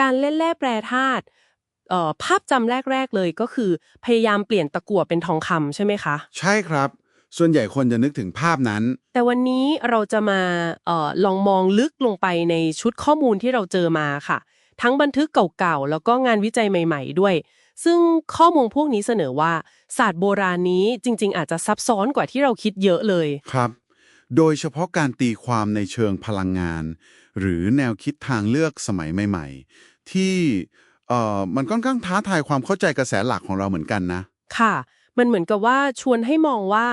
การเล่นแร่แปรธาตุเอ่อภาพจำแรก ๆ เลยก็คือพยายามเปลี่ยนตะกั่วเป็นทองคำใช่ไหมคะ ใช่ครับ ส่วนใหญ่คนจะนึกถึงภาพนั้น แต่วันนี้เราจะมาเออลองมองลึกลงไปในชุดข้อมูลที่เราเจอมาค่ะ ทั้งบันทึกเก่าๆ แล้วก็งานวิจัยใหม่ ๆ ด้วย ซึ่งข้อมูลพวกนี้เสนอว่าศาสตร์โบราณนี้จริง ๆ อาจจะซับซ้อนกว่าที่เราคิดเยอะเลย ครับ โดยเฉพาะการตีความในเชิงพลังงาน หรือแนวคิดทางเลือกสมัยใหม่ ๆ ที่เอ่อมันค่อนข้างท้าทายความเข้าใจกระแสหลักของเราเหมือนกันนะ ค่ะ มันเหมือนกับว่าชวนให้มองว่า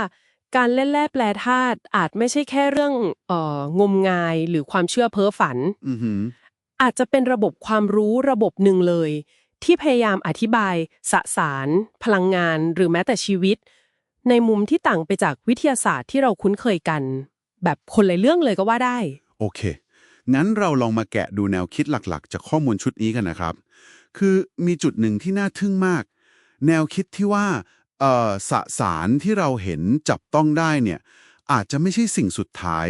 การเล่นแร่แปลธาตุอาจไม่ใช่แค่เรื่องเอ่องมงายหรือความเชื่อเพ้อฝัน อือหือ อาจจะเป็นระบบความรู้ระบบหนึ่งเลย ที่พยายามอธิบาย สสาร พลังงาน หรือแม้แต่ชีวิต ในมุมที่ต่างไปจากวิทยาศาสตร์ที่เราคุ้นเคยกัน แบบคนละเรื่องเลยก็ว่าได้ โอเค งั้นเราลองมาแกะดูแนวคิดหลักๆ จากข้อมูลชุดนี้กันนะครับ คือมีจุดหนึ่งที่น่าทึ่งมาก แนวคิดที่ว่าเอ่อสสารที่เราเห็นจับต้องได้เนี่ย อาจจะไม่ใช่สิ่งสุดท้าย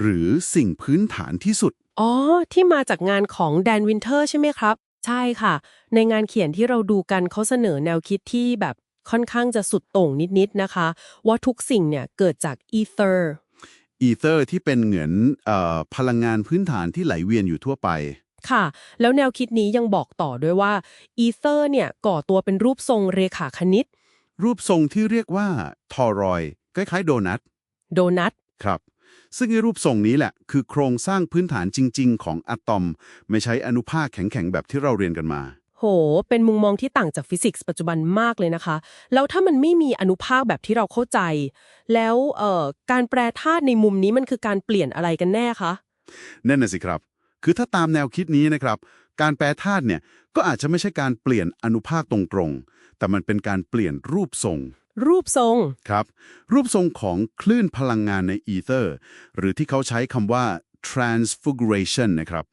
หรือสิ่งพื้นฐานที่สุด อ๋อ ที่มาจากงานของแดนวินเทอร์ใช่ไหมครับ ใช่ค่ะ ในงานเขียนที่เราดูกันเขาเสนอแนวคิดที่แบบค่อนข้างจะสุดโต่งนิดๆนะคะ ว่าทุกสิ่งเนี่ยเกิดจากอีเทอร์ อีเทอร์ที่เป็นเหมือนเอ่อพลังงานพื้นฐานที่ไหลเวียนอยู่ทั่วไป ค่ะ แล้วแนวคิดนี้ยังบอกต่อด้วยว่าอีเทอร์เนี่ยก่อตัวเป็นรูปทรงเรขาคณิต รูปทรงที่เรียกว่าทอรอยคล้ายๆ โดนัท โดนัท ครับ ซึ่งไอ้รูปทรงนี้แหละ คือโครงสร้างพื้นฐานจริง ๆ ของอะตอม ไม่ใช้อนุภาคแข็งๆ แบบที่เราเรียนกันมา โห เป็นมุมมองที่ต่างจากฟิสิกส์ปัจจุบันมากเลยนะคะ แล้วถ้ามันไม่มีอนุภาคแบบที่เราเข้าใจ แล้วเอ่อการแปรธาตุในมุมนี้มันคือการเปลี่ยนอะไรกันแน่คะ นั่นน่ะสิครับ คือถ้าตามแนวคิดนี้นะครับ การแปรธาตุเนี่ยก็อาจจะไม่ใช่การเปลี่ยนอนุภาคตรงๆ แต่มันเป็นการเปลี่ยนรูปทรง รูปทรง ครับ รูปทรงของคลื่นพลังงานในอีเทอร์ หรือที่เขาใช้คำว่า transfiguration นะครับ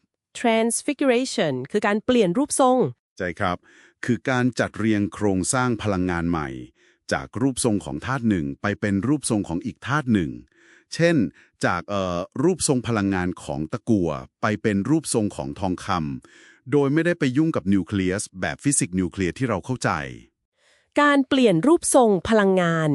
transfiguration คือการเปลี่ยนรูปทรง ใช่ครับ คือการจัดเรียงโครงสร้างพลังงานใหม่ จากรูปทรงของธาตุหนึ่งไปเป็นรูปทรงของอีกธาตุหนึ่ง เช่น จากเอ่อรูปทรงพลังงานของตะกั่วไปเป็นรูปทรงของทองคำโดยไม่ได้ไปยุ่งกับนิวเคลียสแบบฟิสิกส์นิวเคลียร์ที่เราเข้าใจ การเปลี่ยนรูปทรงพลังงาน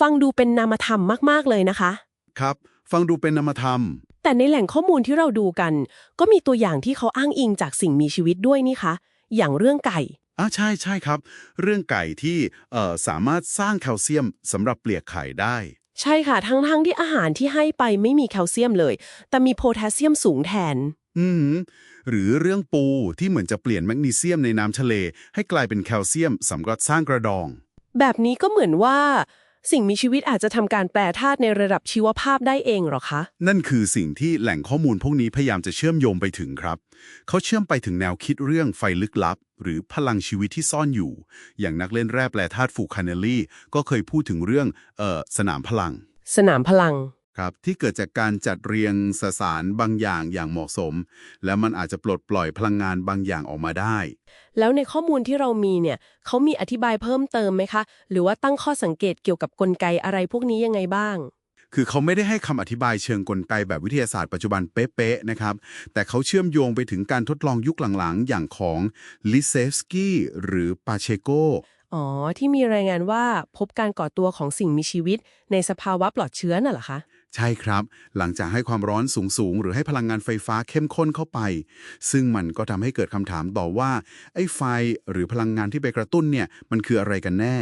ฟังดูเป็นนามธรรมมาก ๆ เลยนะคะ ครับ ฟังดูเป็นนามธรรม แต่ในแหล่งข้อมูลที่เราดูกัน ก็มีตัวอย่างที่เขาอ้างอิงจากสิ่งมีชีวิตด้วยนี่คะ อย่างเรื่องไก่อะใช่ใช่ครับ เรื่องไก่ที่เอ่อสามารถสร้างแคลเซียมสำหรับเปลือกไข่ได้ ใช่ค่ะ ทั้งๆทที่อาหารที่ให้ไปไม่มีแคลเซียมเลย แต่มีโพแทสเซียมสูงแทน อืมหรือเรื่องปูที่เหมือนจะเปลี่ยนแมกนีเซียมในน้ำทะเล ให้กลายเป็นแคลเซียมสำหรับสร้างกระดอง แบบนี้ก็เหมือนว่า สิ่งมีชีวิตอาจจะทำการแปรธาตุในระดับชีวภาพได้เองหรอคะ นั่นคือสิ่งที่แหล่งข้อมูลพวกนี้พยายามจะเชื่อมโยงไปถึงครับ เขาเชื่อมไปถึงแนวคิดเรื่องไฟลึกลับ หรือพลังชีวิตที่ซ่อนอยู่ อย่างนักเล่นแร่แปรธาตุฟูคาเนลลี่ก็เคยพูดถึงเรื่องเอ่อสนามพลัง สนามพลัง ครับที่เกิดจากการจัดเรียงสสารบางอย่างอย่างเหมาะสม และมันอาจจะปลดปล่อยพลังงานบางอย่างออกมาได้ แล้วในข้อมูลที่เรามีเนี่ยเขามีอธิบายเพิ่มเติมไหมคะ หรือว่าตั้งข้อสังเกตเกี่ยวกับกลไกอะไรพวกนี้ยังไงบ้าง คือเขาไม่ได้ให้คำอธิบายเชิงกลไกแบบวิทยาศาสตร์ปัจจุบันเป๊ะๆนะครับ แต่เขาเชื่อมโยงไปถึงการทดลองยุคหลังๆ อย่างของลิเซฟสกี้หรือปาเชโกอ๋อ ที่มีรายงานว่าพบการก่อตัวของสิ่งมีชีวิตในสภาวะปลอดเชื้อน่ะเหรอคะ ใช่ครับ หลังจากให้ความร้อนสูง ๆ หรือให้พลังงานไฟฟ้าเข้มข้นเข้าไป ซึ่งมันก็ทำให้เกิดคำถามต่อว่า ไอ้ไฟหรือพลังงานที่ไปกระตุ้นเนี่ย มันคืออะไรกันแน่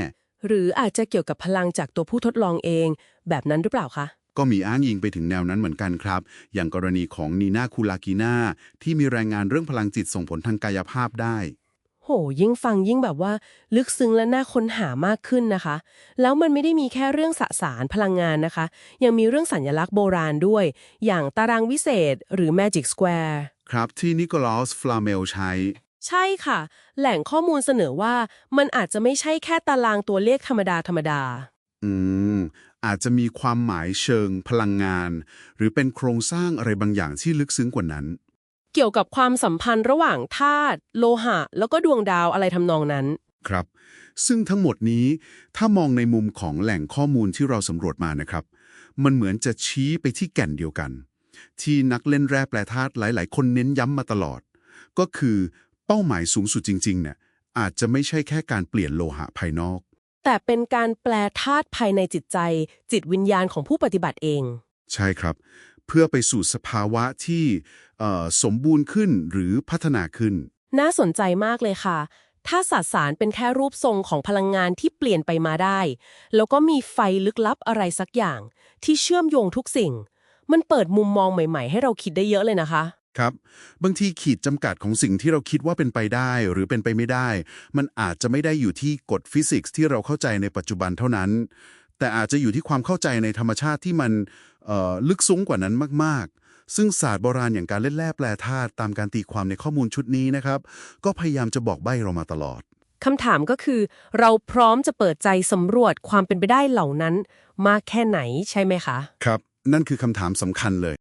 หรืออาจจะเกี่ยวกับพลังจากตัวผู้ทดลองเอง แบบนั้นหรือเปล่าคะ ก็มีอ้างอิงไปถึงแนวนั้นเหมือนกันครับ อย่างกรณีของนีนาคูลากีนาที่มีรายงานเรื่องพลังจิตส่งผลทางกายภาพได้ โห ยิ่งฟังยิ่งแบบว่า ลึกซึ้งและน่าค้นหามากขึ้นนะคะ แล้วมันไม่ได้มีแค่เรื่องสสารพลังงานนะคะ ยังมีเรื่องสัญลักษณ์โบราณด้วย อย่างตารางวิเศษหรือ Magic Square ครับที่นิโคลัสฟลาเมลใช้ ใช่ค่ะ แหล่งข้อมูลเสนอว่ามันอาจจะไม่ใช่แค่ตารางตัวเลขธรรมดาธรรมดา อืม อาจจะมีความหมายเชิงพลังงาน หรือเป็นโครงสร้างอะไรบางอย่างที่ลึกซึ้งกว่านั้น เกี่ยวกับความสัมพันธ์ระหว่างธาตุโลหะ แล้วก็ดวงดาวอะไรทำนองนั้น ครับ ซึ่งทั้งหมดนี้ถ้ามองในมุมของแหล่งข้อมูลที่เราสำรวจมานะครับ มันเหมือนจะชี้ไปที่แก่นเดียวกัน ที่นักเล่นแร่แปรธาตุหลาย ๆ คนเน้นย้ำมาตลอด ก็คือเป้าหมายสูงสุดจริง ๆ เนี่ยอาจจะไม่ใช่แค่การเปลี่ยนโลหะภายนอก แต่เป็นการแปลธาตุภายในจิตใจ จิตวิญญาณของผู้ปฏิบัติเอง ใช่ครับ เพื่อไปสู่สภาวะที่เอ่อสมบูรณ์ขึ้นหรือพัฒนาขึ้น น่าสนใจมากเลยค่ะ ถ้าสสารเป็นแค่รูปทรงของพลังงานที่เปลี่ยนไปมาได้ แล้วก็มีไฟลึกลับอะไรสักอย่าง ที่เชื่อมโยงทุกสิ่ง มันเปิดมุมมองใหม่ๆ ให้เราคิดได้เยอะเลยนะคะครับบางทีขีดจำกัดของสิ่งที่เราคิดว่าเป็นไปได้หรือเป็นไปไม่ได้ มันอาจจะไม่ได้อยู่ที่กฎฟิสิกส์ที่เราเข้าใจในปัจจุบันเท่านั้น แต่อาจจะอยู่ที่ความเข้าใจในธรรมชาติที่มันเอ่อลึกซึ้งกว่านั้นมาก ๆ ซึ่งศาสตร์โบราณอย่างการเล่นแร่แปลธาตุตามการตีความในข้อมูลชุดนี้นะครับ ก็พยายามจะบอกใบ้เรามาตลอดคำถามก็คือ เราพร้อมจะเปิดใจสำรวจความเป็นไปได้เหล่านั้น มากแค่ไหนใช่ไหมคะ ครับ นั่นคือคำถามสำคัญเลย